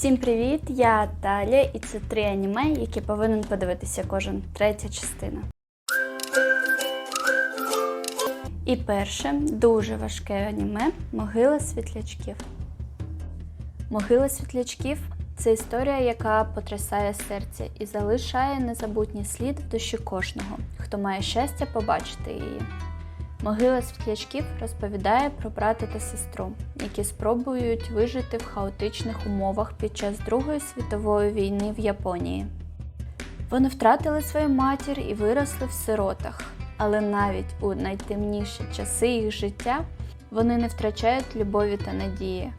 Всім привіт! Я Таля, і це три аніме, які повинен подивитися кожен третя частина. І перше дуже важке аніме Могила світлячків. Могила світлячків це історія, яка потрясає серце і залишає незабутній слід в душі кожного, хто має щастя побачити її. Могила світлячків розповідає про брата та сестру, які спробують вижити в хаотичних умовах під час Другої світової війни в Японії. Вони втратили свою матір і виросли в сиротах, але навіть у найтемніші часи їх життя вони не втрачають любові та надії.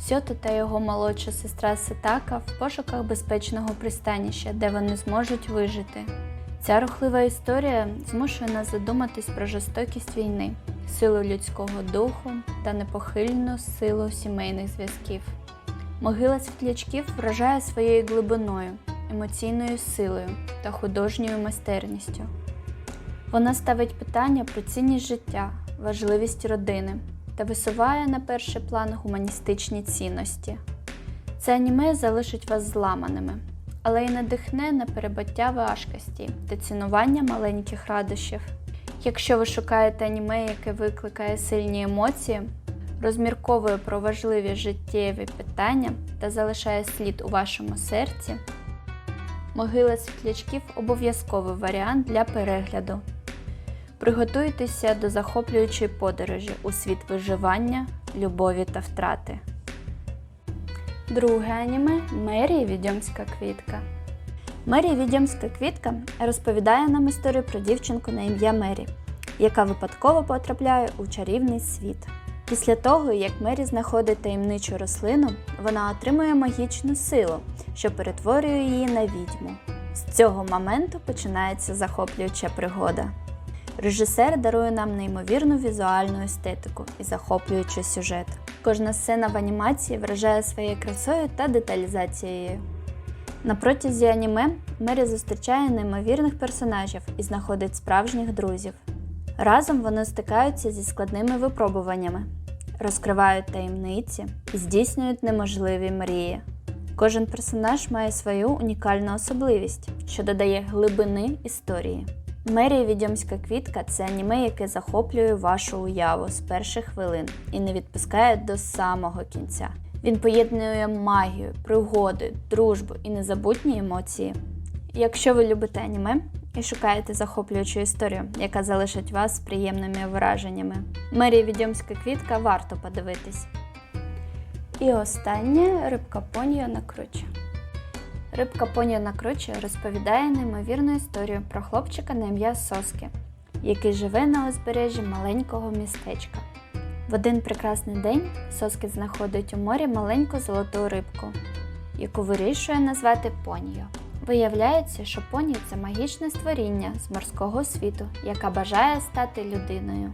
Сьото та його молодша сестра Сетака в пошуках безпечного пристанища, де вони зможуть вижити. Ця рухлива історія змушує нас задуматись про жорстокість війни, силу людського духу та непохильну силу сімейних зв'язків. Могила світлячків вражає своєю глибиною, емоційною силою та художньою майстерністю. Вона ставить питання про цінність життя, важливість родини та висуває на перший план гуманістичні цінності. Це аніме залишить вас зламаними, але й надихне на перебаття важкості та цінування маленьких радощів. Якщо ви шукаєте аніме, яке викликає сильні емоції, розмірковує про важливі життєві питання та залишає слід у вашому серці, могила світлячків обов'язковий варіант для перегляду. Приготуйтеся до захоплюючої подорожі у світ виживання, любові та втрати. Друге аніме Мері Відьомська квітка. Мері Відьомська квітка розповідає нам історію про дівчинку на ім'я Мері, яка випадково потрапляє у чарівний світ. Після того, як Мері знаходить таємничу рослину, вона отримує магічну силу, що перетворює її на відьму. З цього моменту починається захоплююча пригода. Режисер дарує нам неймовірну візуальну естетику і захоплюючий сюжет. Кожна сцена в анімації вражає своєю красою та деталізацією. На протязі аніме Мері зустрічає неймовірних персонажів і знаходить справжніх друзів. Разом вони стикаються зі складними випробуваннями, розкривають таємниці і здійснюють неможливі мрії. Кожен персонаж має свою унікальну особливість, що додає глибини історії. Мері Відьомська квітка це аніме, яке захоплює вашу уяву з перших хвилин і не відпускає до самого кінця. Він поєднує магію, пригоди, дружбу і незабутні емоції. Якщо ви любите аніме і шукаєте захоплюючу історію, яка залишить вас з приємними враженнями, Мері Відьомська квітка варто подивитись. І останнє рибка поньо на кручі. Рибка Поньо на кручі розповідає неймовірну історію про хлопчика на ім'я Соске, який живе на узбережжі маленького містечка. В один прекрасний день Соске знаходить у морі маленьку золоту рибку, яку вирішує назвати Поньо. Виявляється, що Поньо – це магічне створіння з морського світу, яка бажає стати людиною.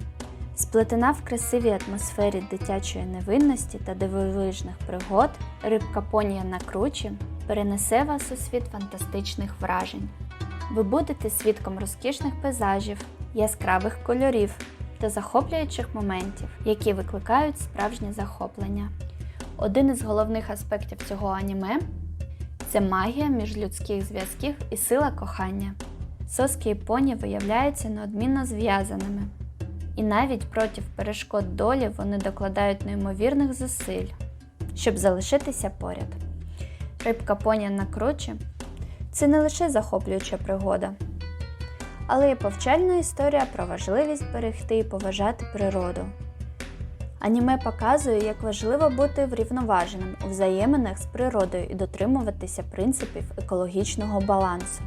Сплетена в красивій атмосфері дитячої невинності та дивовижних пригод, рибка Понія на кручі перенесе вас у світ фантастичних вражень. Ви будете свідком розкішних пейзажів, яскравих кольорів та захоплюючих моментів, які викликають справжнє захоплення. Один із головних аспектів цього аніме це магія міжлюдських зв'язків і сила кохання. Соски і поні виявляються неодмінно зв'язаними. І навіть проти перешкод долі вони докладають неймовірних зусиль, щоб залишитися поряд. Рибка поня на кручі це не лише захоплююча пригода, але й повчальна історія про важливість берегти і поважати природу. Аніме показує, як важливо бути врівноваженим у взаєминах з природою і дотримуватися принципів екологічного балансу.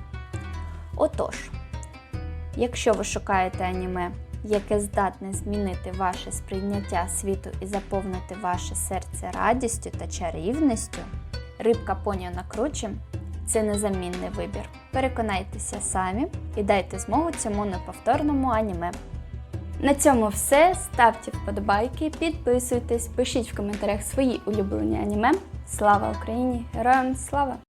Отож, якщо ви шукаєте аніме, яке здатне змінити ваше сприйняття світу і заповнити ваше серце радістю та чарівністю, рибка поніо на кручі це незамінний вибір. Переконайтеся самі і дайте змогу цьому неповторному аніме. На цьому все. Ставте вподобайки, підписуйтесь, пишіть в коментарях свої улюблені аніме. Слава Україні! Героям слава!